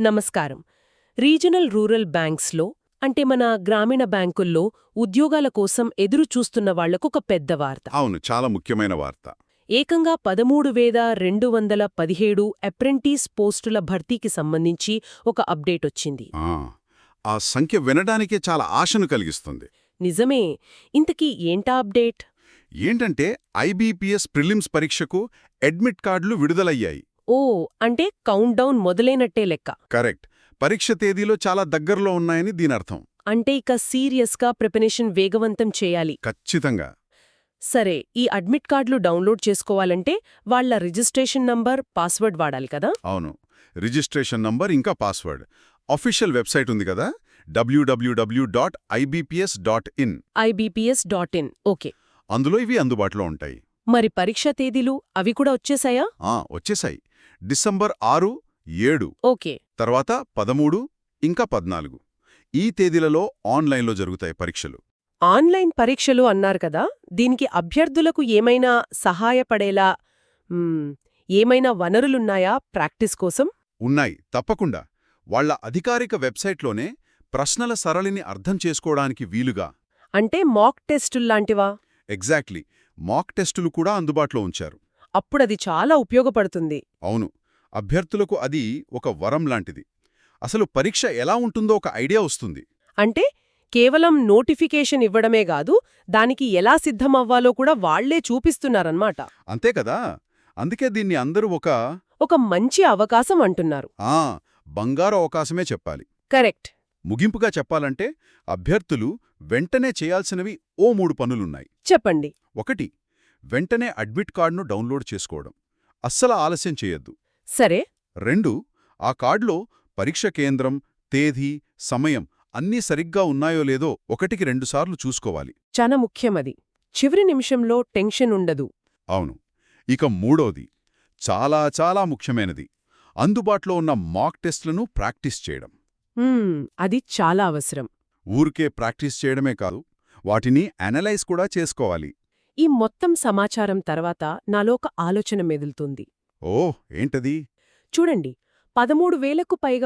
నమస్కారం. Regional rural బ్యాంక్స్లో అంటే మన గ్రామీణ బ్యాంకుల్లో ఉద్యోగాల కోసం ఎదురు చూస్తున్న వాళ్ళకొక పెద్ద వార్త. అవును చాలా ముఖ్యమైన వార్త. ఏకంగా పదమూడు వేల రెండు వందల పదిహేడు అప్రెంటిస్ పోస్టుల భర్తీకి సంబంధించి ఒక అప్డేట్ వచ్చింది. ఆ, ఆ సంఖ్య వినడానికే చాలా ఆశను కలిగిస్తుంది. నిజమే. ఇంతకీ ఏంటా అప్డేట్? ఏంటంటే ఐబీపీఎస్ ప్రిలిమ్స్ పరీక్షకు అడ్మిట్ కార్డులు విడుదలయ్యాయి. ఓ అంటే కౌంట్ డౌన్ మొదలైనట్టే లెక్క. కరెక్ట్. పరీక్ష తేదీలో చాలా దగ్గరలో ఉన్నాయని దీనర్థం అంటే ఇక సీరియస్గా ప్రిపరేషన్ వేగవంతం చేయాలి. ఖచ్చితంగా. సరే ఈ అడ్మిట్ కార్డులు డౌన్లోడ్ చేసుకోవాలంటే వాళ్ళ రిజిస్ట్రేషన్ నంబర్ పాస్వర్డ్ వాడాలి కదా? అవును. రిజిస్ట్రేషన్ నంబర్ ఇంకా పాస్వర్డ్. అఫీషియల్ వెబ్సైట్ ఉంది కదా? W W W dot IBPS dot in IBPS dot in. Okay. అందులో ఇవి అందుబాటులో ఉంటాయి. మరి పరీక్ష తేదీలు అవి కూడా వచ్చేసాయా? ఆ వచ్చేశాయి డిసెంబర్ ఆరు ఏడు ఓకే. తర్వాత పదమూడు ఇంకా పద్నాలుగు. ఈ తేదీలలో ఆన్లైన్లో జరుగుతాయి పరీక్షలు. ఆన్లైన్ పరీక్షలు అన్నారు కదా దీనికి అభ్యర్థులకు ఏమైనా సహాయపడేలా ఏమైనా వనరులున్నాయా ప్రాక్టీస్ కోసం? ఉన్నాయి. తప్పకుండా. వాళ్ళ అధికారిక వెబ్సైట్లోనే ప్రశ్నల సరళిని అర్థం చేసుకోవడానికి వీలుగా. అంటే మాక్ టెస్టుల్లాంటివా? ఎగ్జాక్ట్లీ. మాక్ టెస్టులు కూడా అందుబాటులో ఉంచారు. అప్పుడది చాలా ఉపయోగపడుతుంది. అవును. అభ్యర్థులకు అది ఒక వరం లాంటిది. అసలు పరీక్ష ఎలా ఉంటుందో ఒక ఐడియా వస్తుంది. అంటే కేవలం నోటిఫికేషన్ ఇవ్వడమే కాదు దానికి ఎలా సిద్ధమవ్వాలో కూడా వాళ్ళే చూపిస్తున్నారన్నమాట. అంతే కదా? అందుకే దీన్ని అందరూ ఒక ఒక మంచి అవకాశం అంటున్నారు. ఆ బంగారు అవకాశమే చెప్పాలి. కరెక్ట్. ముగింపుగా చెప్పాలంటే అభ్యర్థులు వెంటనే చేయాల్సినవి ఓ మూడు పనులున్నాయి. చెప్పండి. ఒకటి వెంటనే అడ్మిట్ కార్డును డౌన్లోడ్ చేసుకోవడం. అస్సలు ఆలస్యం చేయొద్దు. సరే. రెండు ఆ కార్డులో పరీక్ష కేంద్రం తేదీ సమయం అన్నీ సరిగ్గా ఉన్నాయో లేదో ఒకటికి రెండుసార్లు చూసుకోవాలి. చాలా ముఖ్యమది. చివరి నిమిషంలో టెన్షన్ ఉండదు. అవును. ఇక మూడోది. చాలా చాలా ముఖ్యమైనది. అందుబాటులో ఉన్న మాక్ టెస్ట్లను ప్రాక్టీస్ చేయడం. అది చాలా అవసరం. ఊరికే ప్రాక్టీస్ చేయడమే కాదు వాటిని అనలైజ్ కూడా చేసుకోవాలి. ఈ మొత్తం సమాచారం తర్వాత నాలో ఒక ఆలోచన మెదులుతుంది. ఓ ఏంటది? చూడండి పదమూడు వేలకు పైగా